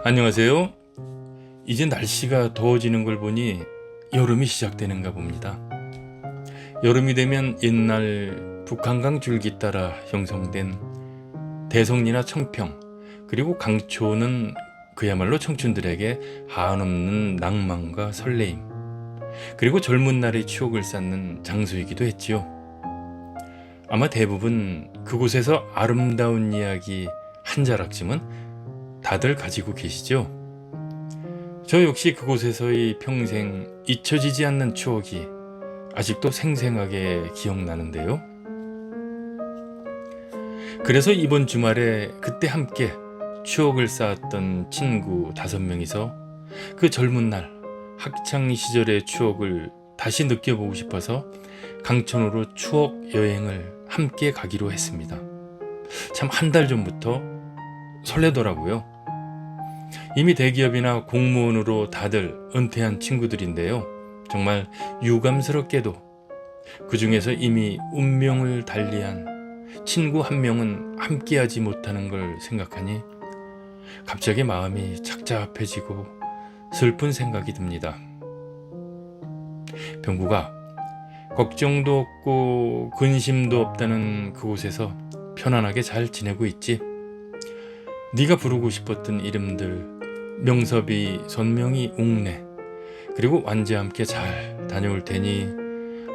안녕하세요. 이제 날씨가 더워지는 걸 보니 여름이 시작되는가 봅니다. 여름이 되면 옛날 북한강 줄기 따라 형성된 대성리나 청평 그리고 강초는 그야말로 청춘들에게 한없는 낭만과 설레임 그리고 젊은 날의 추억을 쌓는 장소이기도 했지요. 아마 대부분 그곳에서 아름다운 이야기 한 자락쯤은 다들 가지고 계시죠? 저 역시 그곳에서의 평생 잊혀지지 않는 추억이 아직도 생생하게 기억나는데요. 그래서 이번 주말에 그때 함께 추억을 쌓았던 친구 다섯 명이서 그 젊은 날 학창 시절의 추억을 다시 느껴보고 싶어서 강촌으로 추억 여행을 함께 가기로 했습니다. 참 한 달 전부터 설레더라고요. 이미 대기업이나 공무원으로 다들 은퇴한 친구들인데요. 정말 유감스럽게도 그 중에서 이미 운명을 달리한 친구 한 명은 함께하지 못하는 걸 생각하니 갑자기 마음이 착잡해지고 슬픈 생각이 듭니다. 병구가 걱정도 없고 근심도 없다는 그곳에서 편안하게 잘 지내고 있지. 네가 부르고 싶었던 이름들 명섭이, 선명이, 웅래 그리고 완지와 함께 잘 다녀올 테니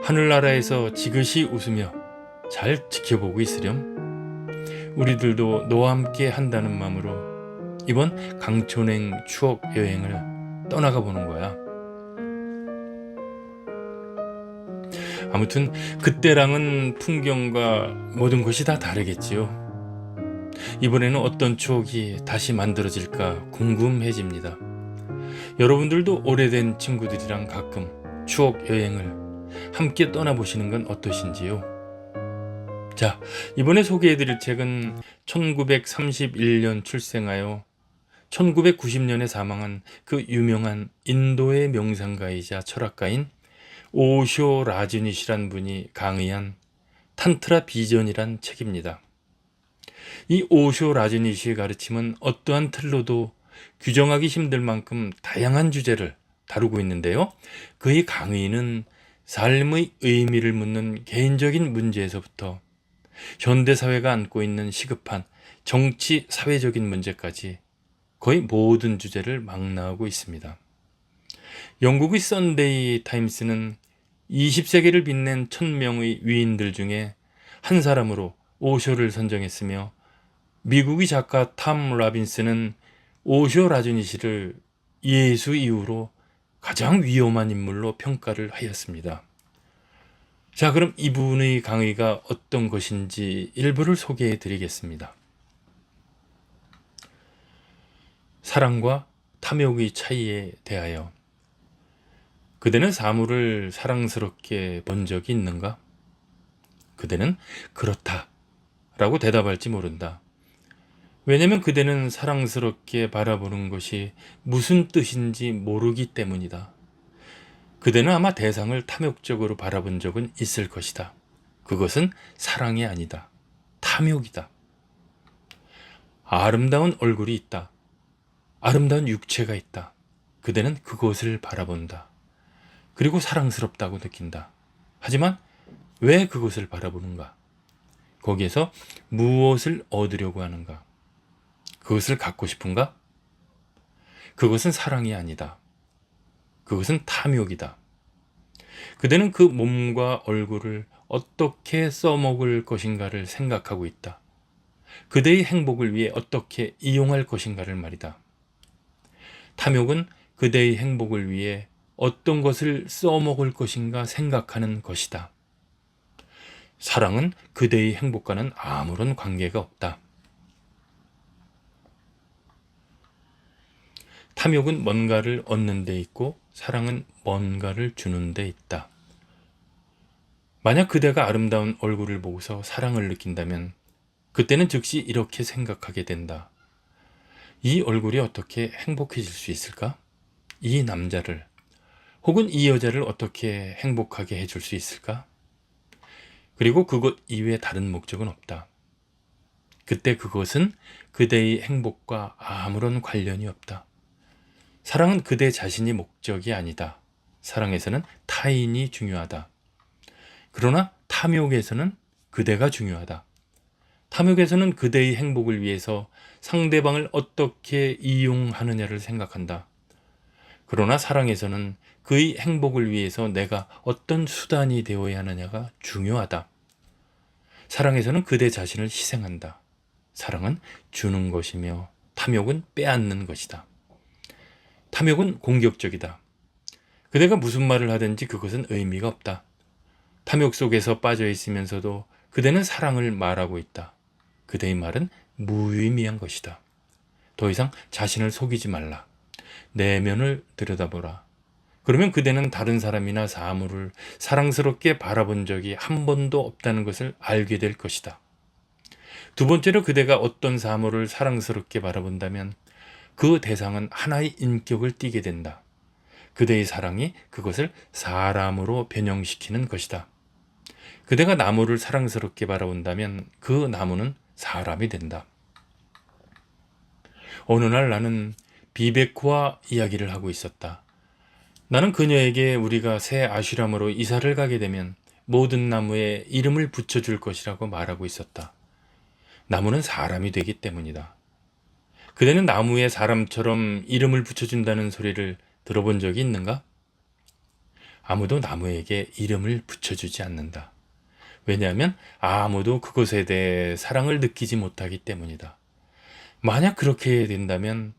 하늘나라에서 지그시 웃으며 잘 지켜보고 있으렴. 우리들도 너와 함께 한다는 마음으로 이번 강촌행 추억 여행을 떠나가 보는 거야. 아무튼 그때랑은 풍경과 모든 것이 다 다르겠지요. 이번에는 어떤 추억이 다시 만들어질까 궁금해집니다. 여러분들도 오래된 친구들이랑 가끔 추억 여행을 함께 떠나보시는 건 어떠신지요? 자, 이번에 소개해드릴 책은 1931년 출생하여 1990년에 사망한 그 유명한 인도의 명상가이자 철학가인 오쇼 라즈니시란 분이 강의한 탄트라 비전이란 책입니다. 이 오쇼 라즈니시의 가르침은 어떠한 틀로도 규정하기 힘들 만큼 다양한 주제를 다루고 있는데요. 그의 강의는 삶의 의미를 묻는 개인적인 문제에서부터 현대 사회가 안고 있는 시급한 정치 사회적인 문제까지 거의 모든 주제를 망라하고 있습니다. 영국의 썬데이 타임스는 20세기를 빛낸 천명의 위인들 중에 한 사람으로 오쇼를 선정했으며 미국의 작가 탐 라빈스는 오쇼 라즈니시를 예수 이후로 가장 위험한 인물로 평가를 하였습니다. 자, 그럼 이분의 강의가 어떤 것인지 일부를 소개해 드리겠습니다. 사랑과 탐욕의 차이에 대하여 그대는 사물을 사랑스럽게 본 적이 있는가? 그대는 그렇다. 라고 대답할지 모른다. 왜냐면 그대는 사랑스럽게 바라보는 것이 무슨 뜻인지 모르기 때문이다. 그대는 아마 대상을 탐욕적으로 바라본 적은 있을 것이다. 그것은 사랑이 아니다. 탐욕이다. 아름다운 얼굴이 있다. 아름다운 육체가 있다. 그대는 그것을 바라본다. 그리고 사랑스럽다고 느낀다. 하지만 왜 그것을 바라보는가? 거기에서 무엇을 얻으려고 하는가? 그것을 갖고 싶은가? 그것은 사랑이 아니다. 그것은 탐욕이다. 그대는 그 몸과 얼굴을 어떻게 써먹을 것인가를 생각하고 있다. 그대의 행복을 위해 어떻게 이용할 것인가를 말이다. 탐욕은 그대의 행복을 위해 어떤 것을 써먹을 것인가 생각하는 것이다. 사랑은 그대의 행복과는 아무런 관계가 없다. 탐욕은 뭔가를 얻는 데 있고 사랑은 뭔가를 주는 데 있다. 만약 그대가 아름다운 얼굴을 보고서 사랑을 느낀다면 그때는 즉시 이렇게 생각하게 된다. 이 얼굴이 어떻게 행복해질 수 있을까? 이 남자를 혹은 이 여자를 어떻게 행복하게 해줄 수 있을까? 그리고 그것 이외에 다른 목적은 없다. 그때 그것은 그대의 행복과 아무런 관련이 없다. 사랑은 그대 자신이 목적이 아니다. 사랑에서는 타인이 중요하다. 그러나 탐욕에서는 그대가 중요하다. 탐욕에서는 그대의 행복을 위해서 상대방을 어떻게 이용하느냐를 생각한다. 그러나 사랑에서는 그의 행복을 위해서 내가 어떤 수단이 되어야 하느냐가 중요하다. 사랑에서는 그대 자신을 희생한다. 사랑은 주는 것이며 탐욕은 빼앗는 것이다. 탐욕은 공격적이다. 그대가 무슨 말을 하든지 그것은 의미가 없다. 탐욕 속에서 빠져 있으면서도 그대는 사랑을 말하고 있다. 그대의 말은 무의미한 것이다. 더 이상 자신을 속이지 말라. 내면을 들여다보라. 그러면 그대는 다른 사람이나 사물을 사랑스럽게 바라본 적이 한 번도 없다는 것을 알게 될 것이다. 두 번째로 그대가 어떤 사물을 사랑스럽게 바라본다면 그 대상은 하나의 인격을 띠게 된다. 그대의 사랑이 그것을 사람으로 변형시키는 것이다. 그대가 나무를 사랑스럽게 바라본다면 그 나무는 사람이 된다. 어느 날 나는 비베코와 이야기를 하고 있었다. 나는 그녀에게 우리가 새 아슈람으로 이사를 가게 되면 모든 나무에 이름을 붙여줄 것이라고 말하고 있었다. 나무는 사람이 되기 때문이다. 그대는 나무에 사람처럼 이름을 붙여준다는 소리를 들어본 적이 있는가? 아무도 나무에게 이름을 붙여주지 않는다. 왜냐하면 아무도 그것에 대해 사랑을 느끼지 못하기 때문이다. 만약 그렇게 된다면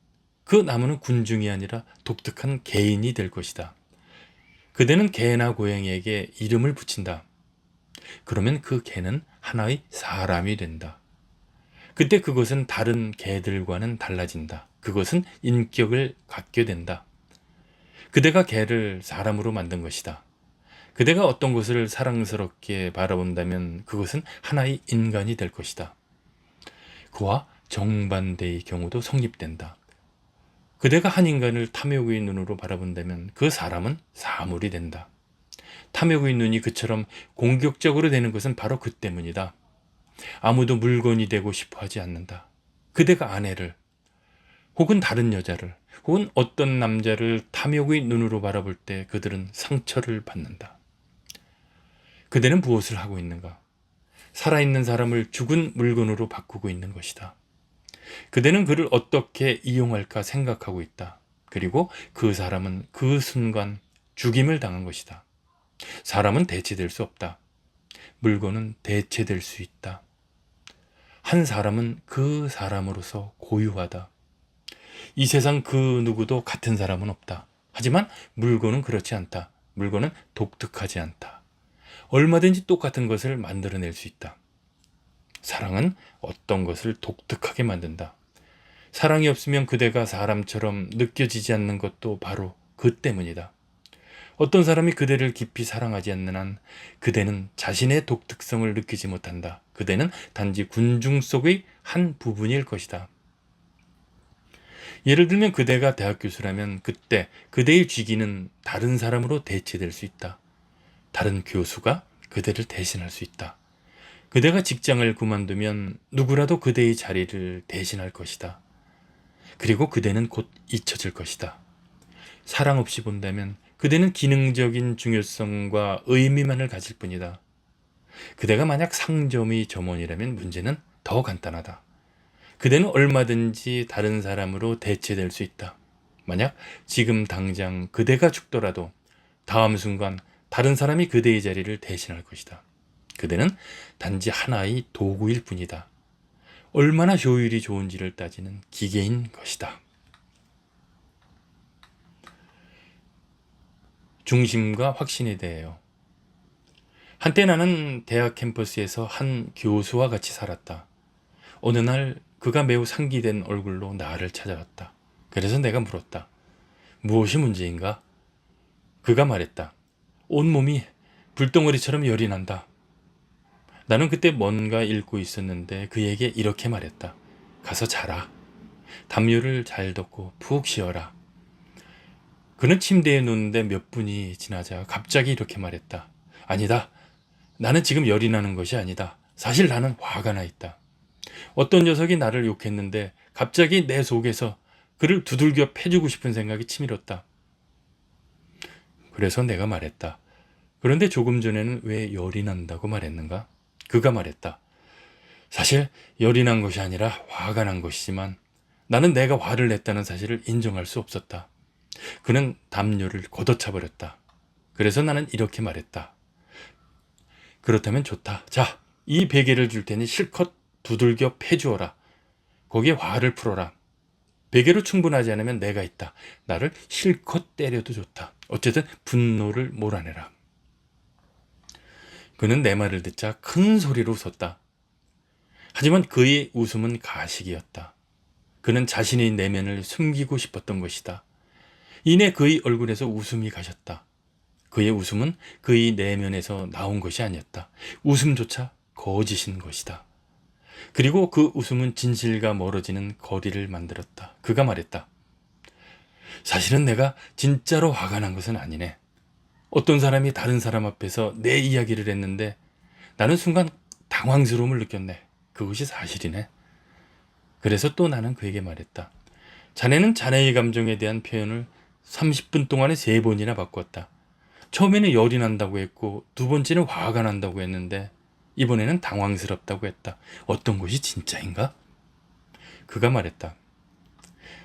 그 나무는 군중이 아니라 독특한 개인이 될 것이다. 그대는 개나 고양이에게 이름을 붙인다. 그러면 그 개는 하나의 사람이 된다. 그때 그것은 다른 개들과는 달라진다. 그것은 인격을 갖게 된다. 그대가 개를 사람으로 만든 것이다. 그대가 어떤 것을 사랑스럽게 바라본다면 그것은 하나의 인간이 될 것이다. 그와 정반대의 경우도 성립된다. 그대가 한 인간을 탐욕의 눈으로 바라본다면 그 사람은 사물이 된다. 탐욕의 눈이 그처럼 공격적으로 되는 것은 바로 그 때문이다. 아무도 물건이 되고 싶어 하지 않는다. 그대가 아내를, 혹은 다른 여자를, 혹은 어떤 남자를 탐욕의 눈으로 바라볼 때 그들은 상처를 받는다. 그대는 무엇을 하고 있는가? 살아있는 사람을 죽은 물건으로 바꾸고 있는 것이다. 그대는 그를 어떻게 이용할까 생각하고 있다. 그리고 그 사람은 그 순간 죽임을 당한 것이다. 사람은 대체될 수 없다. 물건은 대체될 수 있다. 한 사람은 그 사람으로서 고유하다. 이 세상 그 누구도 같은 사람은 없다. 하지만 물건은 그렇지 않다. 물건은 독특하지 않다. 얼마든지 똑같은 것을 만들어낼 수 있다. 사랑은 어떤 것을 독특하게 만든다. 사랑이 없으면 그대가 사람처럼 느껴지지 않는 것도 바로 그 때문이다. 어떤 사람이 그대를 깊이 사랑하지 않는 한 그대는 자신의 독특성을 느끼지 못한다. 그대는 단지 군중 속의 한 부분일 것이다. 예를 들면 그대가 대학 교수라면 그때 그대의 직위는 다른 사람으로 대체될 수 있다. 다른 교수가 그대를 대신할 수 있다. 그대가 직장을 그만두면 누구라도 그대의 자리를 대신할 것이다. 그리고 그대는 곧 잊혀질 것이다. 사랑 없이 본다면 그대는 기능적인 중요성과 의미만을 가질 뿐이다. 그대가 만약 상점의 점원이라면 문제는 더 간단하다. 그대는 얼마든지 다른 사람으로 대체될 수 있다. 만약 지금 당장 그대가 죽더라도 다음 순간 다른 사람이 그대의 자리를 대신할 것이다. 그대는 단지 하나의 도구일 뿐이다. 얼마나 효율이 좋은지를 따지는 기계인 것이다. 중심과 확신에 대해요. 한때 나는 대학 캠퍼스에서 한 교수와 같이 살았다. 어느 날 그가 매우 상기된 얼굴로 나를 찾아왔다. 그래서 내가 물었다. 무엇이 문제인가? 그가 말했다. 온몸이 불덩어리처럼 열이 난다. 나는 그때 뭔가 읽고 있었는데 그에게 이렇게 말했다. 가서 자라. 담요를 잘 덮고 푹 쉬어라. 그는 침대에 누는데 몇 분이 지나자 갑자기 이렇게 말했다. 아니다. 나는 지금 열이 나는 것이 아니다. 사실 나는 화가 나 있다. 어떤 녀석이 나를 욕했는데 갑자기 내 속에서 그를 두들겨 패주고 싶은 생각이 치밀었다. 그래서 내가 말했다. 그런데 조금 전에는 왜 열이 난다고 말했는가? 그가 말했다. 사실 열이 난 것이 아니라 화가 난 것이지만 나는 내가 화를 냈다는 사실을 인정할 수 없었다. 그는 담요를 걷어차 버렸다. 그래서 나는 이렇게 말했다. 그렇다면 좋다. 자, 이 베개를 줄 테니 실컷 두들겨 패주어라. 거기에 화를 풀어라. 베개로 충분하지 않으면 내가 있다. 나를 실컷 때려도 좋다. 어쨌든 분노를 몰아내라. 그는 내 말을 듣자 큰 소리로 웃었다. 하지만 그의 웃음은 가식이었다. 그는 자신의 내면을 숨기고 싶었던 것이다. 이내 그의 얼굴에서 웃음이 가셨다. 그의 웃음은 그의 내면에서 나온 것이 아니었다. 웃음조차 거짓인 것이다. 그리고 그 웃음은 진실과 멀어지는 거리를 만들었다. 그가 말했다. 사실은 내가 진짜로 화가 난 것은 아니네. 어떤 사람이 다른 사람 앞에서 내 이야기를 했는데 나는 순간 당황스러움을 느꼈네. 그것이 사실이네. 그래서 또 나는 그에게 말했다. 자네는 자네의 감정에 대한 표현을 30분 동안에 세 번이나 바꿨다. 처음에는 열이 난다고 했고 두 번째는 화가 난다고 했는데 이번에는 당황스럽다고 했다. 어떤 것이 진짜인가? 그가 말했다.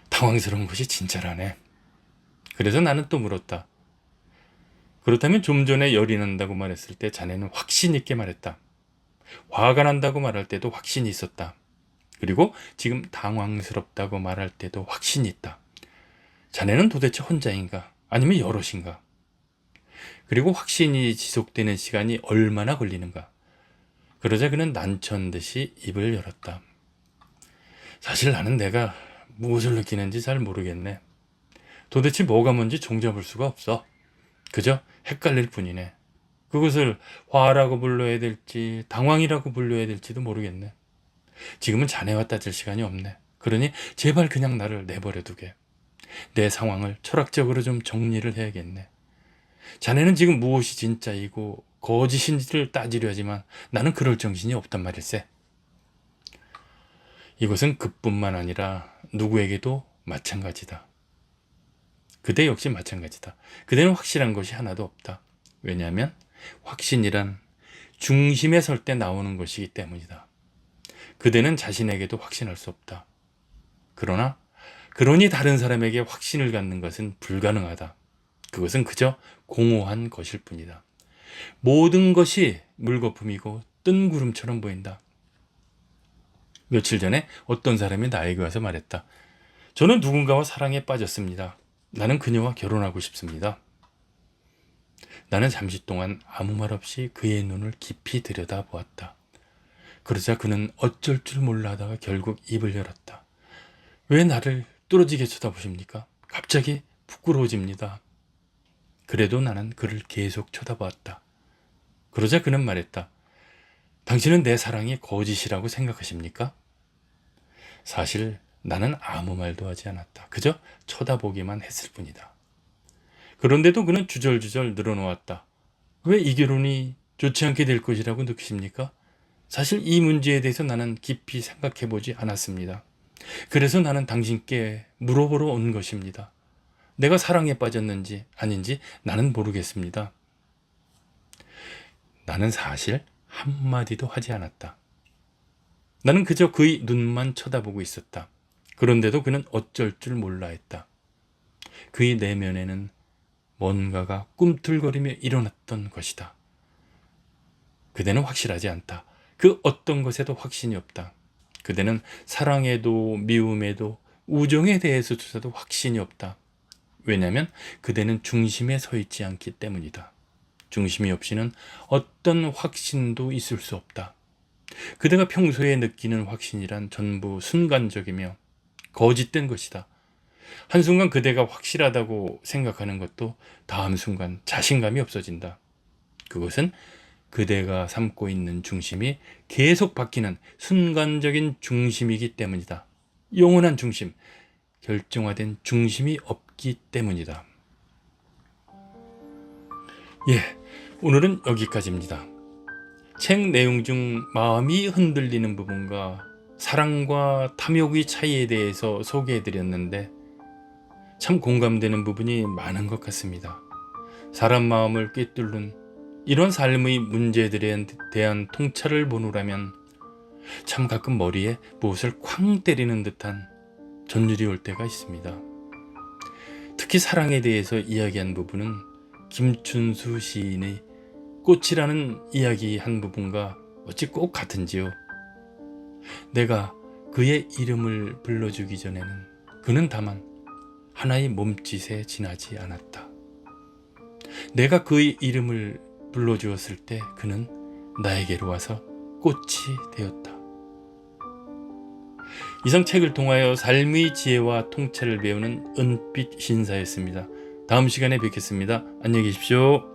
당황스러운 것이 진짜라네. 그래서 나는 또 물었다. 그렇다면 좀 전에 열이 난다고 말했을 때 자네는 확신 있게 말했다. 화가 난다고 말할 때도 확신이 있었다. 그리고 지금 당황스럽다고 말할 때도 확신이 있다. 자네는 도대체 혼자인가? 아니면 여럿인가? 그리고 확신이 지속되는 시간이 얼마나 걸리는가? 그러자 그는 난처한 듯이 입을 열었다. 사실 나는 내가 무엇을 느끼는지 잘 모르겠네. 도대체 뭐가 뭔지 종잡을 수가 없어. 그저 헷갈릴 뿐이네. 그것을 화라고 불러야 될지 당황이라고 불러야 될지도 모르겠네. 지금은 자네와 따질 시간이 없네. 그러니 제발 그냥 나를 내버려 두게. 내 상황을 철학적으로 좀 정리를 해야겠네. 자네는 지금 무엇이 진짜이고 거짓인지를 따지려 하지만 나는 그럴 정신이 없단 말일세. 이것은 그뿐만 아니라 누구에게도 마찬가지다. 그대 역시 마찬가지다. 그대는 확실한 것이 하나도 없다. 왜냐하면 확신이란 중심에 설 때 나오는 것이기 때문이다. 그대는 자신에게도 확신할 수 없다. 그러나 그러니 다른 사람에게 확신을 갖는 것은 불가능하다. 그것은 그저 공허한 것일 뿐이다. 모든 것이 물거품이고 뜬 구름처럼 보인다. 며칠 전에 어떤 사람이 나에게 와서 말했다. 저는 누군가와 사랑에 빠졌습니다. 나는 그녀와 결혼하고 싶습니다. 나는 잠시 동안 아무 말 없이 그의 눈을 깊이 들여다 보았다. 그러자 그는 어쩔 줄 몰라 하다가 결국 입을 열었다. 왜 나를 뚫어지게 쳐다보십니까? 갑자기 부끄러워집니다. 그래도 나는 그를 계속 쳐다보았다. 그러자 그는 말했다. 당신은 내 사랑이 거짓이라고 생각하십니까? 사실 나는 아무 말도 하지 않았다. 그저 쳐다보기만 했을 뿐이다. 그런데도 그는 주절주절 늘어놓았다. 왜 이 결혼이 좋지 않게 될 것이라고 느끼십니까? 사실 이 문제에 대해서 나는 깊이 생각해 보지 않았습니다. 그래서 나는 당신께 물어보러 온 것입니다. 내가 사랑에 빠졌는지 아닌지 나는 모르겠습니다. 나는 사실 한마디도 하지 않았다. 나는 그저 그의 눈만 쳐다보고 있었다. 그런데도 그는 어쩔 줄 몰라 했다. 그의 내면에는 뭔가가 꿈틀거리며 일어났던 것이다. 그대는 확실하지 않다. 그 어떤 것에도 확신이 없다. 그대는 사랑에도 미움에도 우정에 대해서조차도 확신이 없다. 왜냐하면 그대는 중심에 서 있지 않기 때문이다. 중심이 없이는 어떤 확신도 있을 수 없다. 그대가 평소에 느끼는 확신이란 전부 순간적이며 거짓된 것이다. 한순간 그대가 확실하다고 생각하는 것도 다음 순간 자신감이 없어진다. 그것은 그대가 삼고 있는 중심이 계속 바뀌는 순간적인 중심이기 때문이다. 영원한 중심, 결정화된 중심이 없기 때문이다. 예, 오늘은 여기까지입니다. 책 내용 중 마음이 흔들리는 부분과 사랑과 탐욕의 차이에 대해서 소개해 드렸는데 참 공감되는 부분이 많은 것 같습니다. 사람 마음을 꿰뚫는 이런 삶의 문제들에 대한 통찰을 보느라면 참 가끔 머리에 무엇을 쾅 때리는 듯한 전율이 올 때가 있습니다. 특히 사랑에 대해서 이야기한 부분은 김춘수 시인의 꽃이라는 이야기 한 부분과 어찌 꼭 같은지요. 내가 그의 이름을 불러주기 전에는 그는 다만 하나의 몸짓에 지나지 않았다. 내가 그의 이름을 불러주었을 때 그는 나에게로 와서 꽃이 되었다. 이상 책을 통하여 삶의 지혜와 통찰을 배우는 은빛 신사였습니다. 다음 시간에 뵙겠습니다. 안녕히 계십시오.